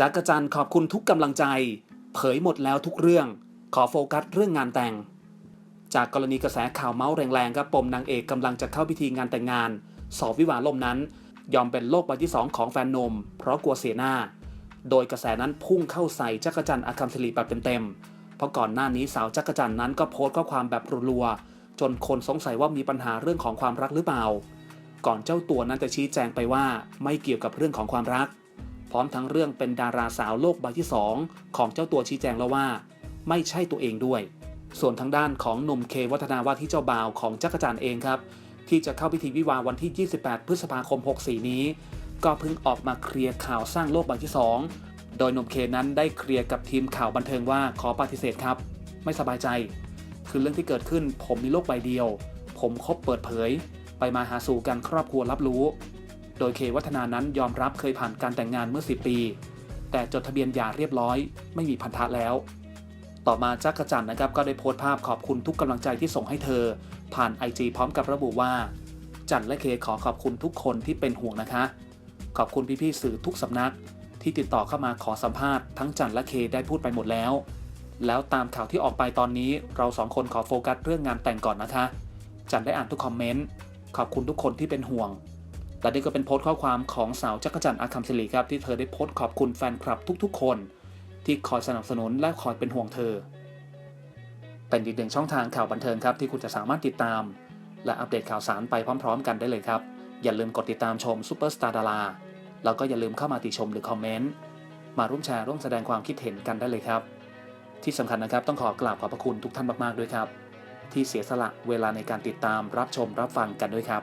จักรจันทร์ขอบคุณทุกกำลังใจ เผยหมดแล้วทุกเรื่อง ขอโฟกัสเรื่องงานแต่ง จากกรณีกระแสข่าวเมาส์แรงๆครับปมนางเอกกำลังจะเข้าพิธีงานแต่งงาน สอบวิวาล่มนั้น ยอมเป็นโลกใบที่สองของแฟนนม เพราะกลัวเสียหน้า โดยกระแสนั้นพุ่งเข้าใส่จักรจันทร์อาคัมศิริแบบเต็มๆเพราะก่อนหน้านี้สาวจักรจันทร์นั้นก็โพสต์ข้อความแบบรัวๆจนคนสงสัยว่ามีปัญหาเรื่องของความรักหรือเปล่า ก่อนเจ้าตัวนั้นจะชี้แจงไปว่าไม่เกี่ยวกับเรื่องของความรัก พร้อมทั้งเรื่องเป็นดาราสาวโลกใบที่ 2 ของเจ้าตัวชี้แจงแล้วว่า ไม่ใช่ตัวเองด้วย ส่วนทางด้านของหนุ่มเควัฒนาว่าที่เจ้าบ่าวของจักรจันทร์เองครับ ที่จะเข้าพิธีวิวาวันที่ 28 พฤษภาคม 64 นี้ ก็เพิ่งออกมาเคลียร์ข่าวสร้างโลกใบที่ 2 โดยหนุ่มเคนั้นได้เคลียร์กับทีมข่าวบันเทิงว่าขอปฏิเสธครับ ไม่สบายใจ คือเรื่องที่เกิดขึ้นผมมีโลกใบเดียว ผมคบเปิดเผย ไปมาหาสู่กันครอบครัวรับรู้ โดยเควัฒนานั้นยอมรับเคยผ่านการแต่งงานเมื่อ 10 ปี แต่จดทะเบียนหย่าเรียบร้อย ไม่มีพันธะแล้ว ต่อมาจักรจันทร์นะครับก็ได้โพสต์ภาพขอบคุณทุกกำลังใจที่ส่งให้เธอ ผ่าน IG พร้อมกับระบุว่า จันและเคขอขอบคุณทุกคนที่เป็นห่วงนะคะ ขอบคุณพี่ๆสื่อทุกสำนัก ที่ติดต่อเข้ามาขอสัมภาษณ์ทั้งจันและเคได้พูดไปหมดแล้ว แล้วตามข่าวที่ออกไปตอนนี้เราสองคนขอโฟกัสเรื่องงานแต่งก่อนนะคะ จันได้อ่านทุกคอมเมนต์ขอบคุณทุกคนที่เป็นห่วง และนี่ก็เป็นโพสต์ข้อความของสาวจักรจันทร์อาคัมศิริครับที่เธอได้โพสต์ขอบคุณแฟนคลับทุกๆ คน ที่คอยสนับสนุนและคอยเป็นห่วงเธอ เป็นอีกหนึ่งช่องทางข่าวบันเทิงครับที่คุณจะสามารถติดตาม และอัปเดตข่าวสารไปพร้อม ๆ กันได้เลยครับ อย่าลืมกดติดตามชมซูเปอร์สตาร์ดาราแล้วก็อย่าลืมเข้ามาติชมหรือคอมเมนต์มาร่วมแชร์ร่วมแสดงความคิดเห็นกันได้เลยครับ ที่สำคัญนะครับต้องขอกราบขอบพระคุณทุกท่านมากๆด้วยครับ ที่เสียสละเวลาในการติดตามรับชมรับฟังกันด้วยครับ